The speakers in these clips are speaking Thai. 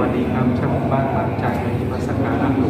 วัสดีครับช่างบ้านบางจากวันนี้มาสักการะหลวง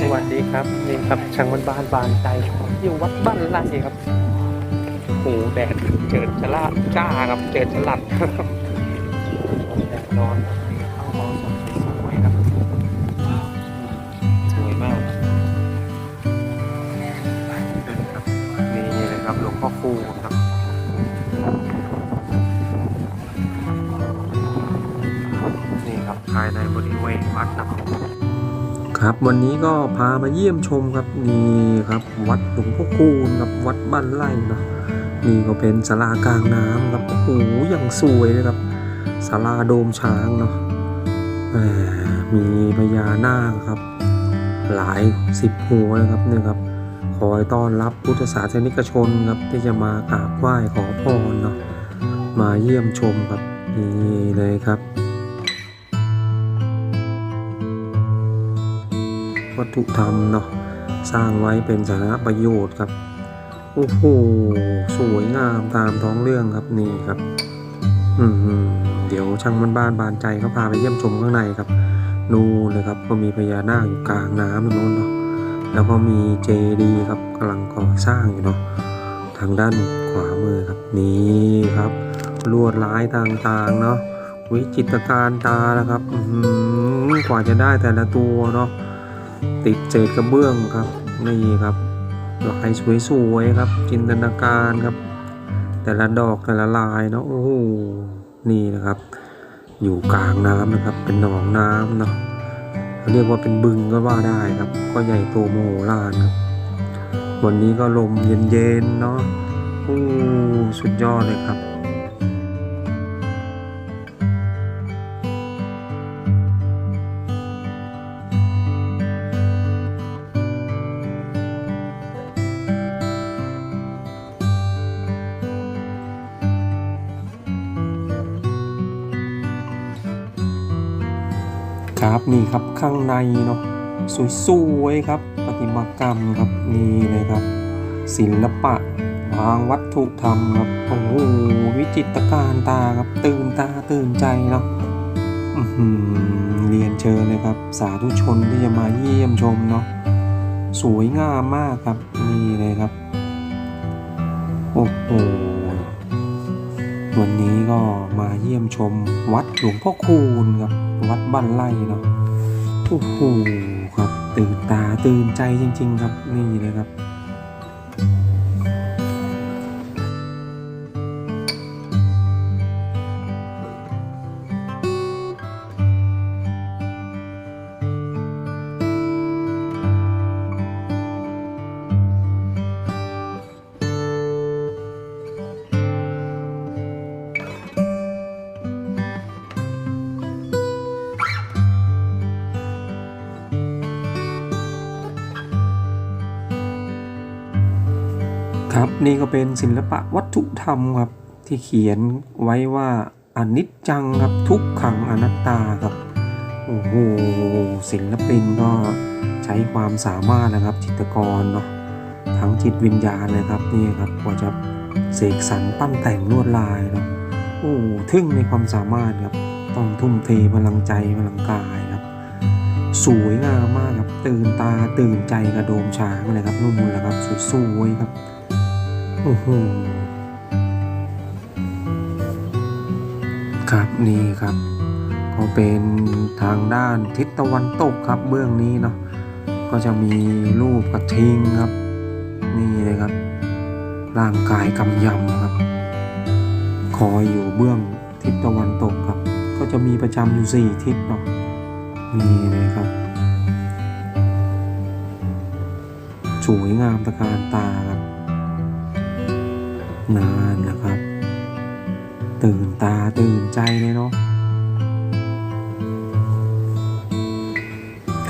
สวัสดีครับ นี่ครับช่างบ้านบานบานใจอยู่วัดบ้านไร่ครับโอ้โหแดดเจิดจระจ้าครับเจิดจรัดแดดร้อนเข้ามองสวยครับ สวยมากนี่เลยครับหลวงพ่อคูครับนี่ครับภายในบริเวณวัดนะครับ ครับวันนี้ก็พามาเยี่ยมชมครับนี่ครับวัดหลวงพ่อคูณครับวัดบ้านไร่เนาะนี่ก็เป็นศาลากลางน้ำครับโอ้โหอย่างสวยเลยครับศาลาโดมช้างเนาะมมีพญานาคครับ หลายสิบหัวนะครับเนี่ยครับคอยต้อนรับพุทธศาสนิกชนครับที่จะมากราบไหว้ขอพรเนาะมาเยี่ยมชมครับนี่เลยครับ วัตถุธรรมเนาะสร้างไว้เป็นสารณประโยชน์ครับโอ้โหสวยงามตามท้องเรื่องครับนี่ครับ อืมเดี๋ยวช่างมันบ้านบานใจเขาพาไปเยี่ยมชมข้างในครับนู่นเลยครับก็มีพญานาคอยู่กลางน้ำตรงนู้นเนาะแล้วก็มีเจดีย์ครับกำลังก่อสร้างอยู่เนาะทางด้านขวามือครับนี่ครับ ลวดลายต่างๆเนาะวิจิตรการตานะครับอืกว่าจะได้แต่ละตัวเนาะ ติดเศษกระเบื้องครับนี่ครับลายสวยๆครับ จินตนาการครับ แต่ละดอกแต่ละลายเนาะโอ้โหนี่นะครับ อยู่กลางน้ำนะครับ เป็นหนองน้ำเนาะเรียกว่าเป็นบึงก็ว่าได้ครับ ก็ใหญ่โตโมโหลานครับ วันนี้ก็ลมเย็นๆเนาะโอ้สุดยอดเลยครับ ครับนี่ครับข้างในเนาะสวยๆครับประติมากรรมครับนี่เลยครับ ศิลปะทางวัตถุธรรมครับโอ้โหวิจิตรการตาครับตื่นตาตื่นใจเนาะอื้อหือเรียนเชิญเลยครับ สาธุชนที่จะมาเยี่ยมชมเนาะสวยงามมากครับนี่เลยครับโอ้โห ชมวัดหลวงพ่อคูณครับ วัดบ้านไร่เนาะโอ้โหครับตื่นตาตื่นใจจริง ๆ ครับนี่เลยครับ นี่ก็เป็นศิลปะวัตถุธรรมครับที่เขียนไว้ว่าอนิจจังครับทุกขังอนัตตาครับโอ้โหศิลปินก็ใช้ความสามารถนะครับ จิตกรเนาะทั้งจิตวิญญาณเลยครับนี่ครับกว่าจะเสกสรรปั้นแต่งลวดลายเนาะโอ้ทึ่งในความสามารถครับต้องทุ่มเทพลังใจพลังกายครับสวยงามมากครับตื่นตาตื่นใจกระโดมช้างเลยครับนู่นแหละครับสวยๆครับ ครับนี่ครับ ก็เป็นทางด้านทิศตะวันตกครับเบื้องนี้เนาะก็จะมีรูปกระทิงครับ นี่เลยครับ ร่างกายกำยำครับคอยอยู่เบื้องทิศตะวันตกครับ ก็จะมีประจำอยู่สี่ทิศเนาะนี่เลยครับ สวยงามตะการตาครับ นานนะครับ ตื่นตาตื่นใจเลยเนาะ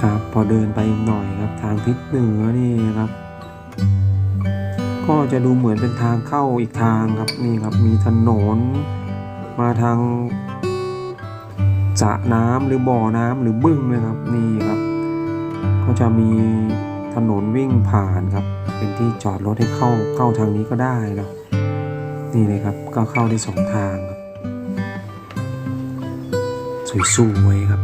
ครับพอเดินไปอีกหน่อยครับทางทิศเหนือนี่ครับ ก็จะดูเหมือนเป็นทางเข้าอีกทางครับนี่ครับมีถนน มาทางสระน้ำหรือบ่อน้ำหรือบึ้งเลยครับนี่ครับ ก็จะมีถนนวิ่งผ่านครับ เป็นที่จอดรถให้เข้าเข้าทางนี้ก็ได้เนาะ นี่เลยครับก็เข้าได้สองทางครับ สวยๆครับ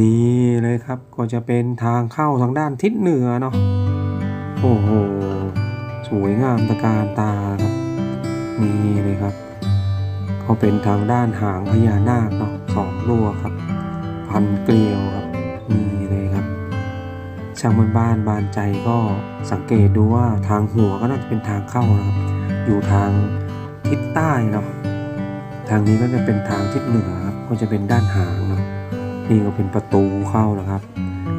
นี่เลยครับก็จะเป็นทางเข้าทางด้านทิศเหนือเนาะโอ้โหสวยงามตะการตาครับนี่เลยครับ ก็เป็นทางด้านหางพญานาคเนาะสองรัวครับ พันเกลียวครับ นี่เลยครับชาวบ้านบ้านบานใจก็สังเกตดูว่าทางหัวก็น่าจะเป็นทางเข้านะครับ อยู่ทางทิศใต้เนาะทางนี้ก็จะเป็นทางทิศเหนือครับก็จะเป็นด้านหางเนาะนี่ก็เป็นประตูเข้านะครับ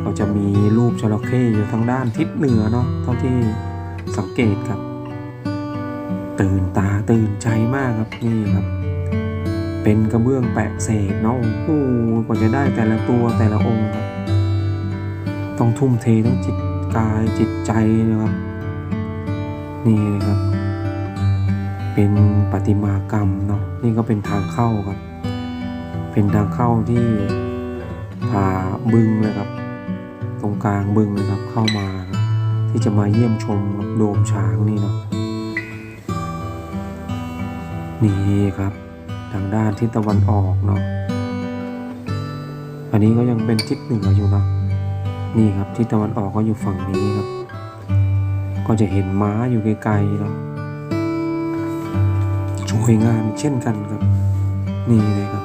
ก็จะมีรูปจระเข้อยู่ทางด้านทิศเหนือเนาะเท่าที่สังเกตครับ ตื่นตาตื่นใจมากครับนี่ครับ เป็นกระเบื้องแปะเศษเนาะโอ้โหกว่าจะได้แต่ละตัวแต่ละองค์ครับ ต้องทุ่มเททั้งจิตกายจิตใจนะครับ นี่ครับ เป็นประติมากรรมเนาะนี่ก็เป็นทางเข้าครับ เป็นทางเข้าที่ผ่าบึงเลยครับ ตรงกลางบึงเลยครับเข้ามาครับที่จะมาเยี่ยมชมครับโดมช้างนี่เนาะนี่ครับทางด้านทิศตะวันออกเนาะอันนี้ก็ยังเป็นทิศเหนืออยู่นะ นี่ครับทิศตะวันออกก็อยู่ฝั่งนี้ครับ ก็จะเห็นม้าอยู่ไกลๆเนาะสวยงามเช่นกันครับ นี่เลยครับ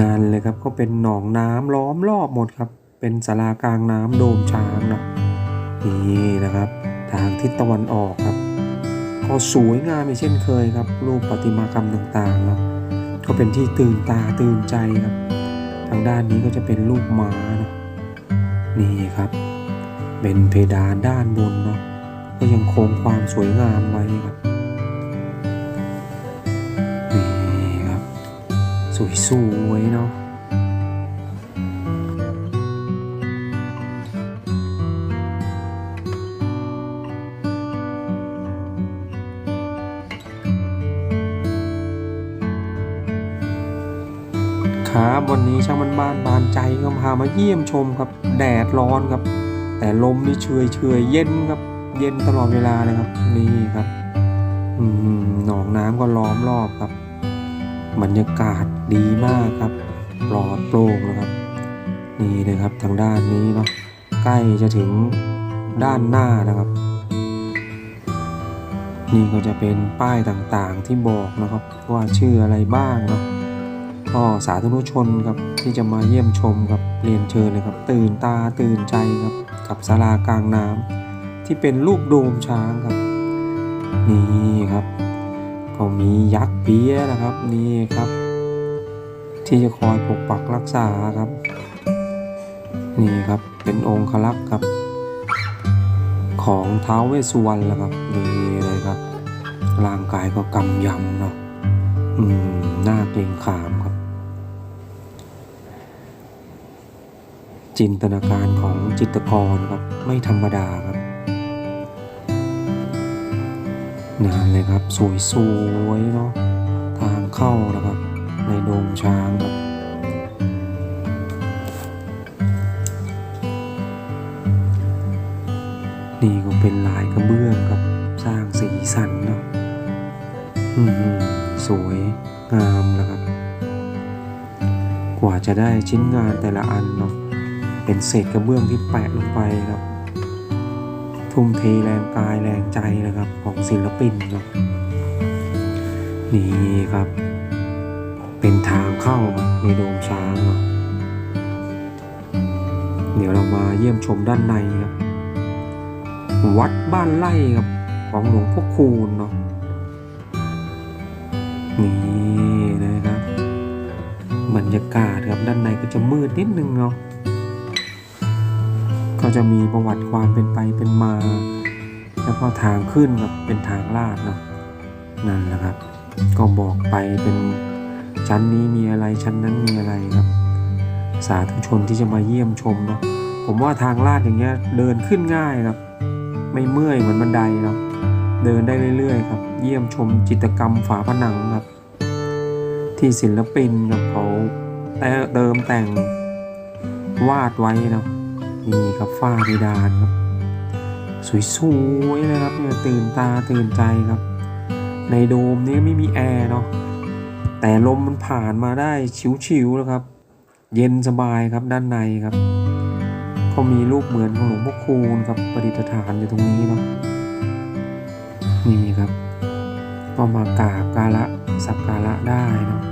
นานเลยครับก็เป็นหนองน้ำล้อมรอบหมดครับ เป็นศาลากลางน้ำโดมช้างนะนี่นะครับ ทางทิศตะวันออกครับ ก็สวยงามเช่นเคยครับ รูปประติมากรรมต่างๆนะก็เป็นที่ตื่นตาตื่นใจครับ ทางด้านนี้ก็จะเป็นรูปม้านะนี่ครับ เป็นเพดานด้านบนเนาะก็ยังคงความสวยงามไว้ครับนี่ครับ สวยๆเนาะ ครับวันนี้ช่างมันบ้านบานใจก็พามาเยี่ยมชมครับ แดดร้อนครับ แต่ลมนี่เฉยเฉยเย็นครับ เย็นตลอดเวลาเลยครับ นี่ครับหนองน้ำก็ล้อมรอบครับ บรรยากาศดีมากครับ ปลอดโปร่งนะครับ นี่เลยครับทางด้านนี้เนาะใกล้จะถึงด้านหน้านะครับ นี่ก็จะเป็นป้ายต่างๆที่บอกนะครับ ว่าชื่ออะไรบ้างเนาะ ก็สาธุชนครับที่จะมาเยี่ยมชมครับเรียนเชิญเลยครับ ตื่นตาตื่นใจครับกับศาลากลางน้ำที่เป็นรูปโดมช้างครับ นี่ครับ ก็มียักษ์เปียนะครับนี่ครับ ที่จะคอยปกปักรักษาครับ นี่ครับเป็นองค์ลักษ์ครับ ของท้าวเวสสุวรรณแล้วครับนี่เลยครับร่างกายก็กำยำเนาะอืมหน้าเกรงขามครับ จินตนาการของจิตกรครับไม่ธรรมดาครับนานเลยครับสวยๆเนาะทางเข้านะครับ ในโดมช้างครับนี่ก็เป็นลายกระเบื้องครับ สร้างสีสันเนาะอืมสวยงามนะครับ กว่าจะได้ชิ้นงานแต่ละอันเนาะ เป็นเศษกระเบื้องที่แปะลงไปครับ ทุ่มเทแรงกายแรงใจนะครับของศิลปินเนาะนี่ครับ เป็นทางเข้าในโดมช้างเนาะเดี๋ยวเรามาเยี่ยมชมด้านในครับ วัดบ้านไร่ครับของหลวงพ่อคูณเนาะนี่นะครับบรรยากาศครับด้านในก็จะมืดนิดนึงเนาะ ก็จะมีประวัติความเป็นไปเป็นมา แล้วก็ทางขึ้นครับเป็นทางลาดเนาะนั่นแหละครับ ก็บอกไปเป็นชั้นนี้มีอะไรชั้นนั้นมีอะไรครับ สาธุชนที่จะมาเยี่ยมชมเนาะผมว่าทางลาดอย่างเงี้ยเดินขึ้นง่ายครับ ไม่เมื่อยเหมือนบันไดเนาะเดินได้เรื่อยๆครับ เยี่ยมชมจิตรกรรมฝาผนังครับ ที่ศิลปินกับเขาแต่เติมแต่งวาดไว้นะ นี่ครับฝ้าเพดานครับ สวยๆเลยครับเนี่ยตื่นตาตื่นใจครับ ในโดมนี้ไม่มีแอร์เนาะแต่ลมมันผ่านมาได้ชิวๆแล้วครับ เย็นสบายครับด้านในครับ ก็มีรูปเหมือนของหลวงพ่อคูณครับประดิษฐานอยู่ตรงนี้เนาะนี่ครับ ก็มากราบการะสักการะได้เนาะ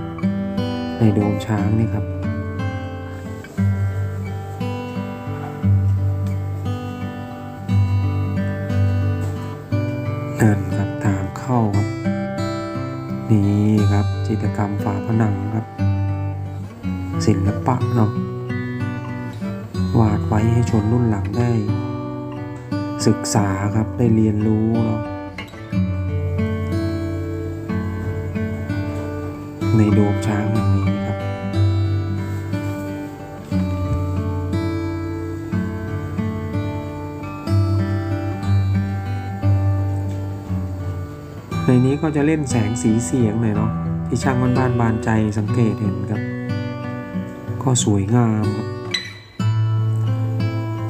ในโดมช้างนี่ครับ นี่ครับจิตรกรรมฝาผนังครับ ศิลปะเนาะวาดไว้ให้ชนรุ่นหลังได้ ศึกษาครับได้เรียนรู้เนาะในโดมช้างแห่งนี้ ในนี้ก็จะเล่นแสงสีเสียงหน่อยเนาะที่ช่างบ้านบ้านบานใจสังเกตเห็นครับ ก็สวยงามครับ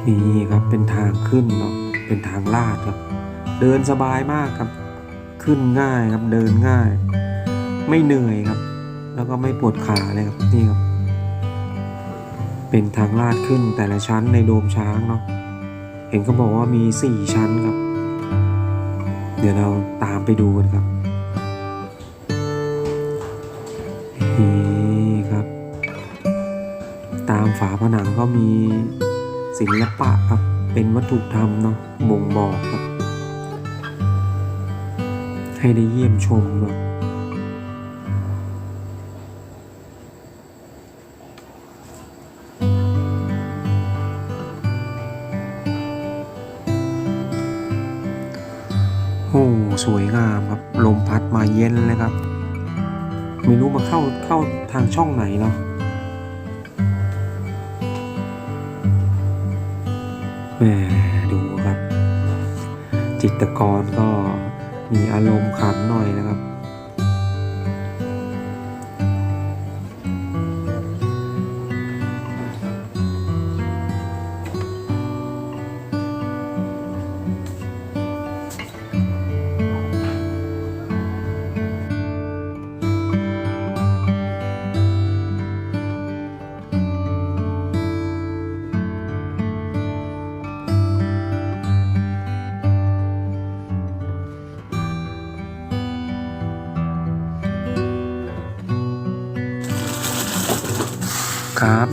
นี่ครับเป็นทางขึ้นเนาะเป็นทางลาดครับ เดินสบายมากครับ ขึ้นง่ายครับเดินง่าย ไม่เหนื่อยครับ แล้วก็ไม่ปวดขาเลยครับนี่ครับ เป็นทางลาดขึ้นแต่ละชั้นในโดมช้างเนาะเห็นเขาบอกว่ามีสี่ชั้นครับ เดี๋ยวเราตามไปดูกันครับนี่ครับ ตามฝาผนังก็มีศิลปะครับ เป็นวัตถุธรรมเนาะบ่งบอกครับ ให้ได้เยี่ยมชมเนา ไม่รู้มาเข้าเข้าทางช่องไหนเนาะแหมดูครับ จิตกรก็มีอารมณ์ขันหน่อยนะครับ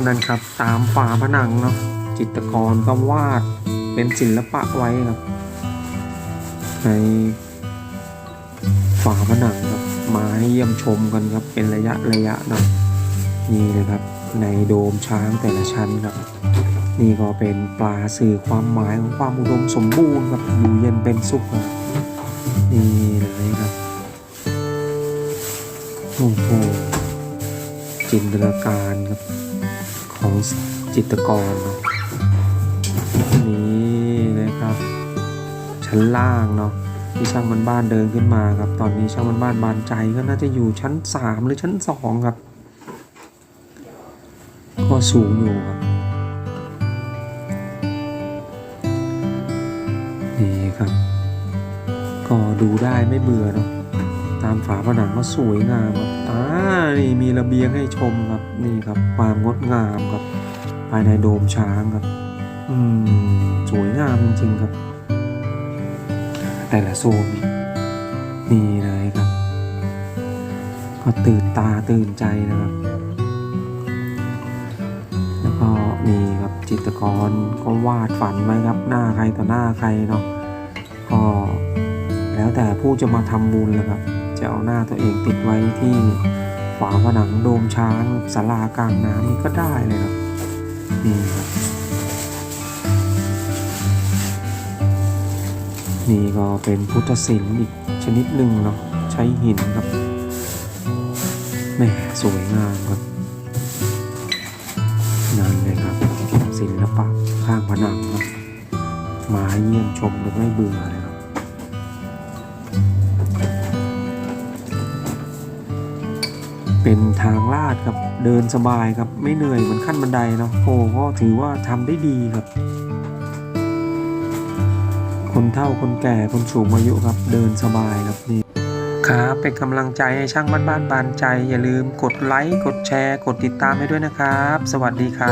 นั่นครับ ตามฝาผนังเนาะจิตรกรก็วาดเป็นศิลปะไว้ครับ ในฝาผนังครับมาให้เยี่ยมชมกันครับเป็นระยะระยะเนาะนี่เลยครับ ในโดมช้างแต่ละชั้นครับ นี่ก็เป็นปลาสื่อความหมายของความอุดมสมบูรณ์ครับอยู่เย็นเป็นสุขครับนี่เลยครับโอ้โหจินตนาการครับ ของจิตกรเนาะนี่เลยครับ ชั้นล่างเนาะที่ช่างมันบ้านเดินขึ้นมาครับ ตอนนี้ช่างมันบ้านบานใจก็น่าจะอยู่ชั้นสามหรือชั้นสองครับ ก็สูงอยู่ครับ นี่ครับ ก็ดูได้ไม่เบื่อเนาะตามฝาผนังก็สวยงามครับอ่านี่มีระเบียงให้ชมครับ นี่ครับความงดงามครับ ภายในโดมช้างครับ อืม สวยงามจริงๆครับ แต่ละโซนนี่เลยครับ ก็ตื่นตาตื่นใจนะครับ แล้วก็นี่ครับจิตรกรก็วาดฝันไว้ครับหน้าใครต่อหน้าใครเนาะก็แล้วแต่ผู้จะมาทำบุญเลยครับ จะเอาหน้าตัวเองติดไว้ที่ ฝาผนังโดมช้างศาลากลางน้ำนี่ก็ได้เลยครับนี่ครับ นี่ก็เป็นพุทธศิลป์อีกชนิดหนึ่งเนาะใช้หินครับแหม่สวยงามครับนั่นเลยครับศิลปะข้างผนังครับมาเยี่ยมชมโดยไม่เบื่อเลยครับ เป็นทางลาดครับเดินสบายครับไม่เหนื่อยเหมือนขั้นบันไดเนาะโอ้ก็ถือว่าทำได้ดีครับ คนเฒ่าคนแก่คนสูงอายุครับเดินสบายครับนี่ครับเป็นกำลังใจให้ช่างบ้านบ้านบานใจ อย่าลืมกดไลค์กดแชร์ กดติดตามให้ด้วยนะครับ สวัสดีครับ